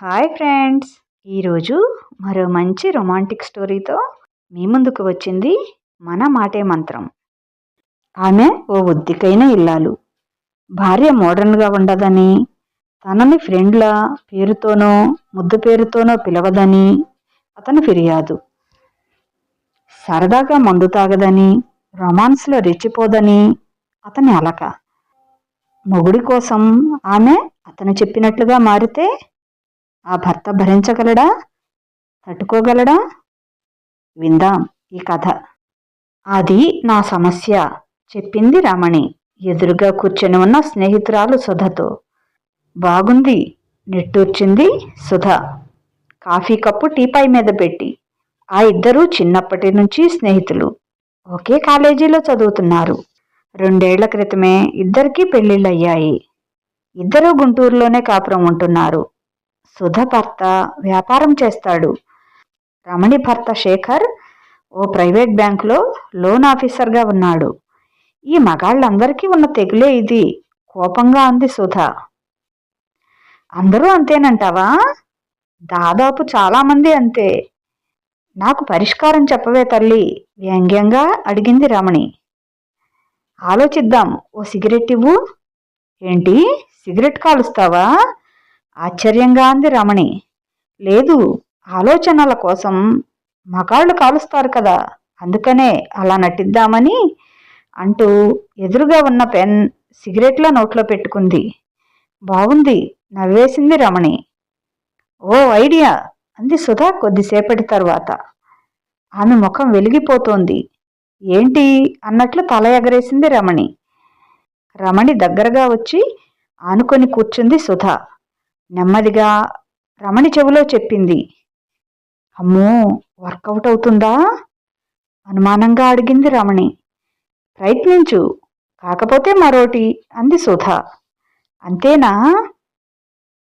Hi friends. ఈరోజు మరో మంచి రొమాంటిక్ స్టోరీతో మీ ముందుకు వచ్చింది మన మాటే మంత్రం. ఆమె ఓ ఒత్తికైన ఇల్లాలు. భార్య మోడర్న్గా ఉండదని తనని ఫ్రెండ్ల పేరుతోనో ముద్దు పేరుతోనో పిలవదని అతను ఫిర్యాదు. సరదాగా మందు తాగదని రొమాన్స్లో రెచ్చిపోదని అతని అలక. మొగుడి కోసం ఆమె అతను చెప్పినట్లుగా మారితే ఆ భర్త భరించగలడా? తట్టుకోగలడా? విందాం ఈ కథ. అది నా సమస్య చెప్పింది రమణి ఎదురుగా కూర్చొని ఉన్న స్నేహితురాలు సుధతో. బాగుంది నిట్టూర్చింది సుధ. కాఫీ కప్పు టీపాయ్ మీద పెట్టి. ఆ ఇద్దరూ చిన్నప్పటి నుంచి స్నేహితులు. ఒకే కాలేజీలో చదువుతున్నారు. రెండేళ్ళ క్రితమే ఇద్దరికీ పెళ్ళిళ్ళయ్యాయి ఇద్దరూ గుంటూరులోనే కాపురం ఉంటున్నారు. సుధ భర్త వ్యాపారం చేస్తాడు. రమణి భర్త శేఖర్ ఓ ప్రైవేట్ బ్యాంకులో లోన్ ఆఫీసర్గా ఉన్నాడు. ఈ మగాళ్ళందరికీ ఉన్న తెగులే ఇది. కోపంగా అంది సుధ. అందరూ అంతేనంటావా? దాదాపు చాలామంది అంతే. నాకు పరిష్కారం చెప్పవే తల్లి వ్యంగ్యంగా అడిగింది రమణి. ఆలోచిద్దాం ఓ సిగరెట్ ఇవ్వు. ఏంటి? సిగరెట్ కాలుస్తావా? ఆశ్చర్యంగా అంది రమణి. లేదు ఆలోచనల కోసం మగాళ్ళు కాలుస్తారు కదా అందుకనే అలా నటిద్దామని అంటూ ఎదురుగా ఉన్న పెన్ సిగరెట్ల నోట్లో పెట్టుకుంది. బాగుంది నవ్వేసింది రమణి. ఓ ఐడియా! అంది సుధా కొద్దిసేపటి తర్వాత. ఆమె ముఖం వెలిగిపోతోంది. ఏంటి? అన్నట్లు తల ఎగరేసింది రమణి. రమణి దగ్గరగా వచ్చి ఆనుకొని కూర్చుంది సుధా. నెమ్మదిగా రమణి చెవిలో చెప్పింది అమ్మో వర్కౌట్ అవుతుందా? అనుమానంగా అడిగింది రమణి. ప్రయత్నించు కాకపోతే మరోటి అంది సుధ. అంతేనా?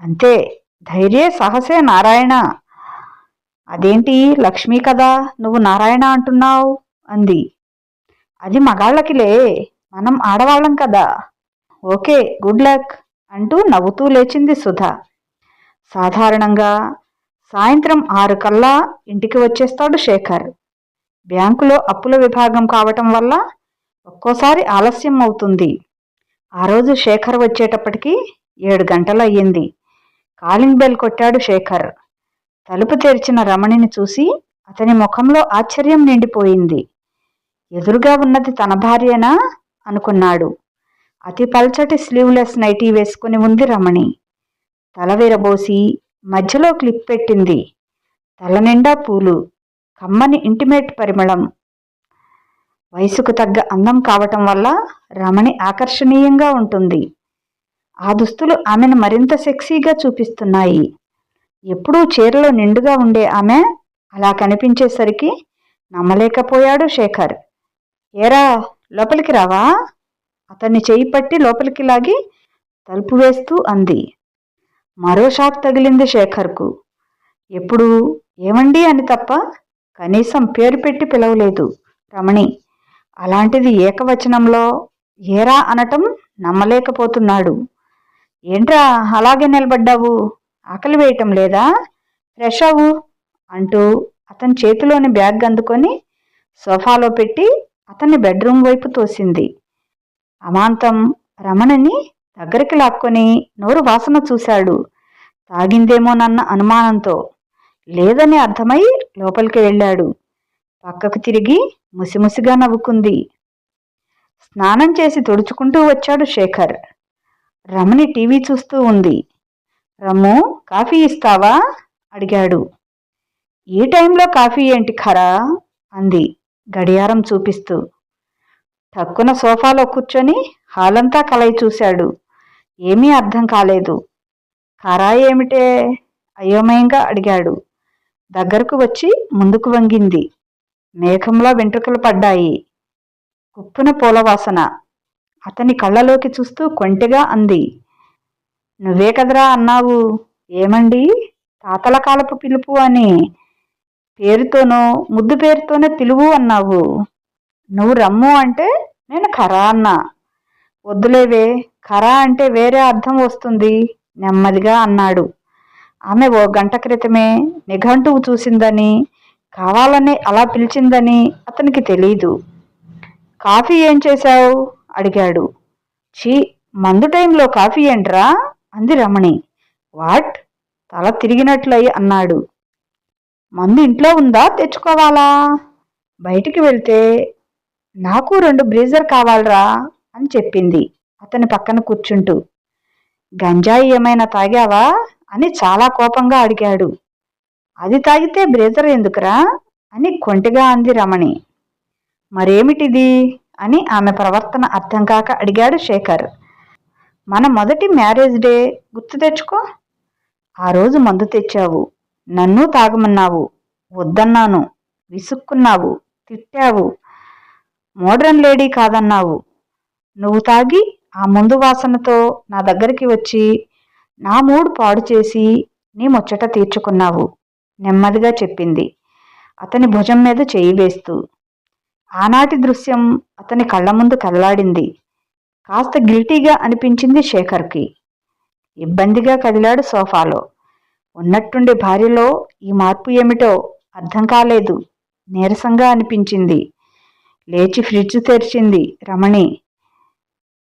అంతే ధైర్యే సాహసే నారాయణ. అదేంటి లక్ష్మి కదా నువ్వు నారాయణ అంటున్నావు? అంది. అది మగాళ్ళకిలే మనం ఆడవాళ్ళం కదా. ఓకే గుడ్ లక్ అంటూ నవ్వుతూ లేచింది సుధ. సాధారణంగా సాయంత్రం ఆరు కల్లా ఇంటికి వచ్చేస్తాడు శేఖర్. బ్యాంకులో అప్పుల విభాగం కావటం వల్ల ఒక్కోసారి ఆలస్యం అవుతుంది. ఆ రోజు శేఖర్ వచ్చేటప్పటికి ఏడు గంటలు అయ్యింది కాలింగ్ బెల్ కొట్టాడు శేఖర్. తలుపు తెరిచిన రమణిని చూసి అతని ముఖంలో ఆశ్చర్యం నిండిపోయింది. ఎదురుగా ఉన్నది తన భార్యనా? అనుకున్నాడు. అతి పల్చటి స్లీవ్లెస్ నైటీ వేసుకుని ఉంది రమణి. తల విరబోసి మధ్యలో క్లిప్ పెట్టింది. తలనిండా పూలు కమ్మని ఇంటిమేట్ పరిమళం. వయసుకు తగ్గ అందం కావటం వల్ల రమణి ఆకర్షణీయంగా ఉంటుంది. ఆ దుస్తులు ఆమెను మరింత సెక్సీగా చూపిస్తున్నాయి. ఎప్పుడూ చీరలో నిండుగా ఉండే ఆమె అలా కనిపించేసరికి నమ్మలేకపోయాడు శేఖర్. ఏరా లోపలికి రావా? అతన్ని చేయి పట్టి లోపలికి లాగి తలుపు వేస్తూ అంది. మరో షాక్ తగిలింది శేఖర్కు. ఎప్పుడు? ఏమండి అని తప్ప కనీసం పేరు పెట్టి పిలవలేదు రమణి. అలాంటిది ఏకవచనంలో ఏరా అనటం నమ్మలేకపోతున్నాడు. ఏంట్రా అలాగే నిలబడ్డావు? ఆకలి వేయటం లేదా? ఫ్రెష్ అవ్వు అంటూ అతని చేతిలోని బ్యాగ్ అందుకొని సోఫాలో పెట్టి అతన్ని బెడ్రూమ్ వైపు తోసింది. అమాంతం రమణని దగ్గరికి లాక్కొని నోరు వాసన చూశాడు. తాగిందేమోనన్న అనుమానంతో. లేదని అర్థమై లోపలికి వెళ్ళాడు. పక్కకు తిరిగి ముసిముసిగా నవ్వుకుంది. స్నానం చేసి తుడుచుకుంటూ వచ్చాడు శేఖర్. రమణి టీవీ చూస్తూ ఉంది. రమ్ము కాఫీ ఇస్తావా? అడిగాడు. ఈ టైంలో కాఫీ ఏంటి ఖరా? అంది గడియారం చూపిస్తూ. తక్కున సోఫాలో కూర్చొని హాలంతా కలయి చూశాడు. ఏమీ అర్థం కాలేదు. ఖరా ఏమిటే? అయోమయంగా అడిగాడు. దగ్గరకు వచ్చి ముందుకు వంగింది. మేఘంలో వెంట్రుకలు పడ్డాయి. కుప్పున పూలవాసన అతని కళ్ళలోకి చూస్తూ కొంటిగా అంది. నువ్వే కదరా అన్నావు? ఏమండి? తాతల కాలపు పిలుపు అని. పేరుతోనో ముద్దు పేరుతోనే పిలువు అన్నావు. నువ్వు రమ్ము అంటే నేను ఖరా అన్నా. వద్దులేవే. ఖరా అంటే వేరే అర్థం వస్తుంది నెమ్మదిగా అన్నాడు. ఆమె ఓ గంట క్రితమే నిఘంటువు చూసిందని కావాలని అలా పిలిచిందని అతనికి తెలీదు. కాఫీ ఏం చేశావు? అడిగాడు. ఛీ మందు టైంలో కాఫీ ఏంట్రా? అంది రమణి. వాట్? తల తిరిగినట్లయి అన్నాడు. మందు ఇంట్లో ఉందా? తెచ్చుకోవాలా? బయటికి వెళ్తే నాకు రెండు బ్రీజర్ కావాలరా? అని చెప్పింది. అతని పక్కన కూర్చుంటూ గంజాయి ఏమైనా తాగావా? అని చాలా కోపంగా అడిగాడు. అది తాగితే బ్రేజర్ ఎందుకురా? అని కొంటిగా అంది రమణి. మరేమిటిది? అని ఆమె ప్రవర్తన అర్థం కాక అడిగాడు శేఖర్. మన మొదటి మ్యారేజ్ డే గుర్తు తెచ్చుకో. ఆ రోజు మందు తెచ్చావు. నన్ను తాగమన్నావు. వద్దన్నాను. విసుక్కున్నావు. తిట్టావు. మోడ్రన్ లేడీ కాదన్నావు. నువ్వు తాగి ఆ ముందు వాసనతో నా దగ్గరికి వచ్చి నా మూడు పాడు చేసి నీ ముచ్చట తీర్చుకున్నావు నెమ్మదిగా చెప్పింది. అతని భుజం మీద చేయి వేస్తూ. ఆనాటి దృశ్యం అతని కళ్ళ ముందు కదలాడింది. కాస్త గిల్టీగా అనిపించింది శేఖర్కి. ఇబ్బందిగా కదిలాడు సోఫాలో. ఉన్నట్టుండి భార్యలో ఈ మార్పు ఏమిటో అర్థం కాలేదు. నీరసంగా అనిపించింది. లేచి ఫ్రిడ్జ్ తెరిచింది రమణి.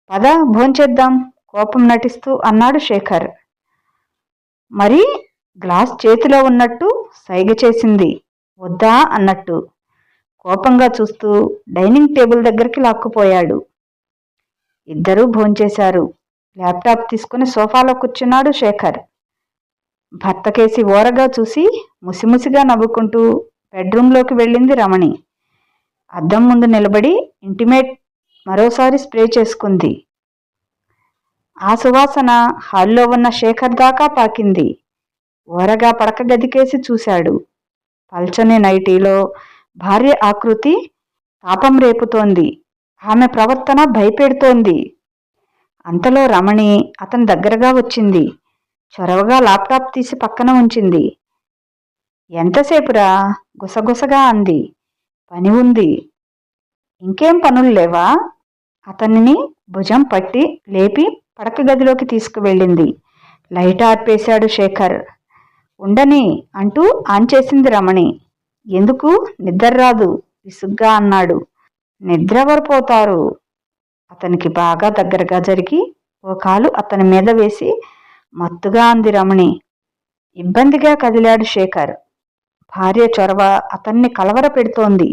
పద భోంచేద్దాం కోపం నటిస్తూ అన్నాడు శేఖర్. మరి గ్లాస్ చేతిలో ఉన్నట్టు సైగ చేసింది. వద్దా అన్నట్టు. కోపంగా చూస్తూ డైనింగ్ టేబుల్ దగ్గరికి లాక్కుపోయాడు. ఇద్దరూ భోంచేశారు ల్యాప్టాప్ తీసుకుని సోఫాలో కూర్చున్నాడు శేఖర్. భర్తకేసి ఓరగా చూసి ముసిముసిగా నవ్వుకుంటూ బెడ్రూమ్లోకి వెళ్ళింది రమణి. అద్దం ముందు నిలబడి ఇంటిమేట్ మరోసారి స్ప్రే చేసుకుంది. ఆ సువాసన హాల్లో ఉన్న శేఖర్ దాకా పాకింది. ఓరగా పడక గదికేసి చూశాడు. పల్చని నైటీలో భార్య ఆకృతి తాపం రేపుతోంది. ఆమె ప్రవర్తన భయపెడుతోంది. అంతలో రమణి అతని దగ్గరగా వచ్చింది. చొరవగా ల్యాప్టాప్ తీసి పక్కన ఉంచింది. ఎంతసేపురా? గుసగుసగా అంది. పని ఉంది. ఇంకేం పనులు లేవా? అతనిని భుజం పట్టి లేపి పడక గదిలోకి తీసుకువెళ్ళింది. లైట్ ఆర్పేశాడు శేఖర్. ఉండని అంటూ ఆన్ చేసింది రమణి. ఎందుకు? నిద్ర రాదు విసుగ్గా అన్నాడు. నిద్రవరపోతారు అతనికి బాగా దగ్గరగా జరిగి ఓ కాలు అతని మీద వేసి మత్తుగా అంది రమణి. ఇబ్బందిగా కదిలాడు శేఖర్. భార్య చొరవ అతన్ని కలవర పెడుతోంది.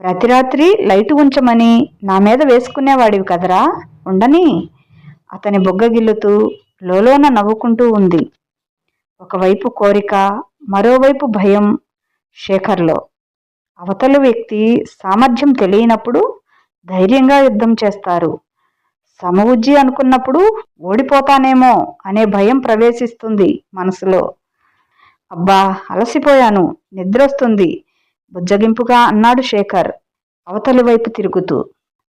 ప్రతి రాత్రి లైటు ఉంచమని నా మీద వేసుకునేవాడివి కదరా? ఉండని? అతని బొగ్గగిల్లుతూ లోలోన నవ్వుకుంటూ ఉంది. ఒకవైపు కోరిక మరోవైపు భయం శేఖర్లో. అవతల వ్యక్తి సామర్థ్యం తెలియనప్పుడు ధైర్యంగా యుద్ధం చేస్తారు. సమవుజ్జి అనుకున్నప్పుడు ఓడిపోతానేమో అనే భయం ప్రవేశిస్తుంది మనసులో. అబ్బా అలసిపోయాను. నిద్రొస్తుంది. బుజ్జగింపుగా అన్నాడు శేఖర్. అవతలి వైపు తిరుగుతూ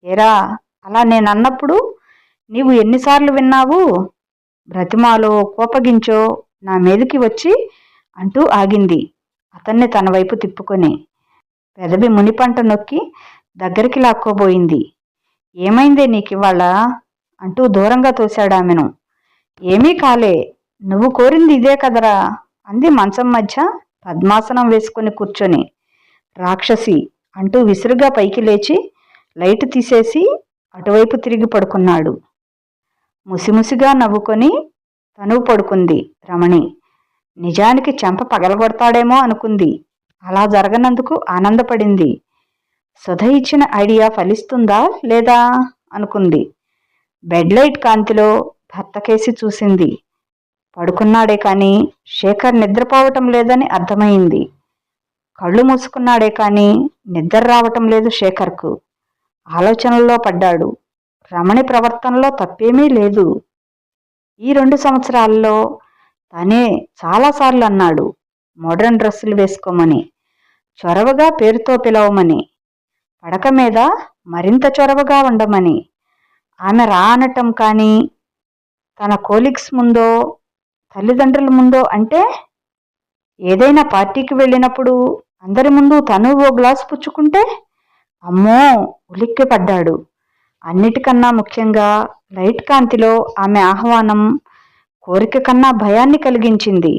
ఏరా అలా నేనన్నప్పుడు నీవు ఎన్నిసార్లు విన్నావు? బ్రతిమాలో కోపగించో నా మీదకి వచ్చి అంటూ ఆగింది. అతన్ని తన వైపు తిప్పుకొని పెదవి మునిపంట నొక్కి దగ్గరికి లాక్కోబోయింది. ఏమైందే నీకివాళ అంటూ దూరంగా తోశాడు ఆమెను ఏమీ కాలే నువ్వు కోరింది ఇదే కదరా అంది మంచం మధ్య పద్మాసనం వేసుకుని కూర్చొని. రాక్షసి అంటూ విసురుగా పైకి లేచి లైట్ తీసేసి అటువైపు తిరిగి పడుకున్నాడు. ముసిముసిగా నవ్వుకొని తనువు పడుకుంది రమణి. నిజానికి చెంప పగలగొడతాడేమో అనుకుంది. అలా జరగనందుకు ఆనందపడింది. సుధ ఇచ్చిన ఐడియా ఫలిస్తుందా లేదా అనుకుంది. బెడ్ లైట్ కాంతిలో భర్తకేసి చూసింది. పడుకున్నాడే కానీ శేఖర్ నిద్రపోవటం లేదని అర్థమైంది. కళ్ళు మూసుకున్నాడే కానీ నిద్ర రావటం లేదు శేఖర్కు. ఆలోచనల్లో పడ్డాడు. రమణి ప్రవర్తనలో తప్పేమీ లేదు. ఈ రెండు సంవత్సరాల్లో తనే చాలాసార్లు అన్నాడు మోడర్న్ డ్రెస్సులు వేసుకోమని చొరవగా పేరుతో పిలవమని పడక మీద మరింత చొరవగా ఉండమని. ఆమె రా అనటం కానీ తన కోలిగ్స్ ముందో తల్లిదండ్రుల ముందో అంటే ఏదైనా పార్టీకి వెళ్ళినప్పుడు అందరి ముందు తను ఓ గ్లాసు పుచ్చుకుంటే అమ్మో ఉలిక్కి పడ్డాడు. అన్నిటికన్నా ముఖ్యంగా లైట్ కాంతిలో ఆమె ఆహ్వానం కోరిక కన్నా భయాన్ని కలిగించింది.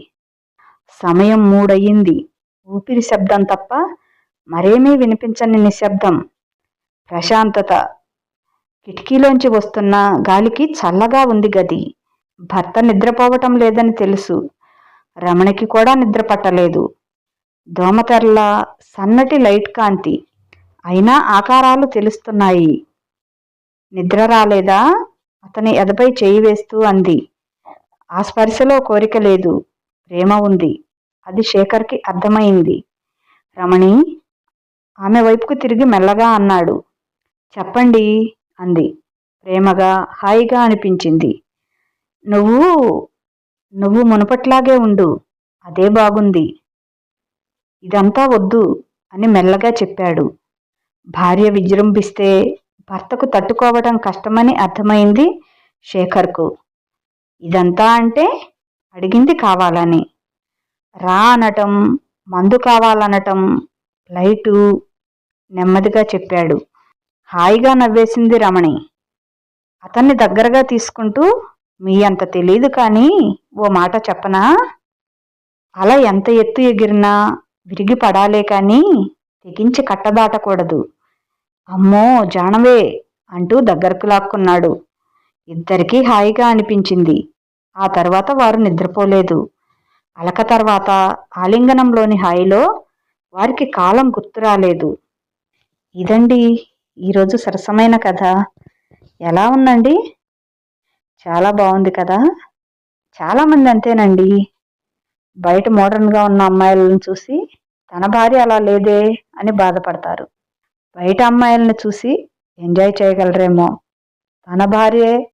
సమయం మూడయ్యింది. ఊపిరి శబ్దం తప్ప మరేమీ వినిపించని నిశ్శబ్దం. ప్రశాంతత. కిటికీలోంచి వస్తున్న గాలికి చల్లగా ఉంది గది. భర్త నిద్రపోవటం లేదని తెలుసు. రమణికి కూడా నిద్ర పట్టలేదు. దోమతెరల సన్నటి లైట్ కాంతి. అయినా ఆకారాలు తెలుస్తున్నాయి. నిద్ర రాలేదా? అతని ఎదపై చేయి వేస్తూ అంది. ఆ స్పర్శలో కోరిక లేదు. ప్రేమ ఉంది. అది శేఖర్కి అర్థమైంది. రమణి ఆమె వైపుకు తిరిగి మెల్లగా అన్నాడు. చెప్పండి అంది. ప్రేమగా హాయిగా అనిపించింది. నువ్వు నువ్వు మునుపట్లాగే ఉండు. అదే బాగుంది. ఇదంతా వద్దు అని మెల్లగా చెప్పాడు. భార్య విజృంభిస్తే భర్తకు తట్టుకోవడం కష్టమని అర్థమైంది శేఖర్కు. ఇదంతా అంటే అడిగింది కావాలని. రా అనటం మందు కావాలనటం లైటు నెమ్మదిగా చెప్పాడు. హాయిగా నవ్వేసింది రమణి. అతన్ని దగ్గరగా తీసుకుంటూ మీ అంత తెలీదు కానీ ఓ మాట చెప్పనా? అలా ఎంత ఎత్తు ఎగిరినా విరిగి పడాలే కానీ తెగించి కట్టదాటకూడదు అమ్మో జానవే! అంటూ దగ్గరకు లాక్కున్నాడు. ఇద్దరికీ హాయిగా అనిపించింది. ఆ తర్వాత వారు నిద్రపోలేదు. అలక తర్వాత ఆలింగనంలోని హాయిలో వారికి కాలం గుర్తురాలేదు. ఇదండి ఈరోజు సరసమైన కథ. ఎలా ఉందండి? చాలా బాగుంది కదా? చాలామంది అంతేనండి. బయట మోడర్న్గా ఉన్న అమ్మాయిలను చూసి తన భార్య అలా లేదే అని బాధపడతారు. బయట అమ్మాయిలను చూసి ఎంజాయ్ చేయగలరేమో. తన భార్యే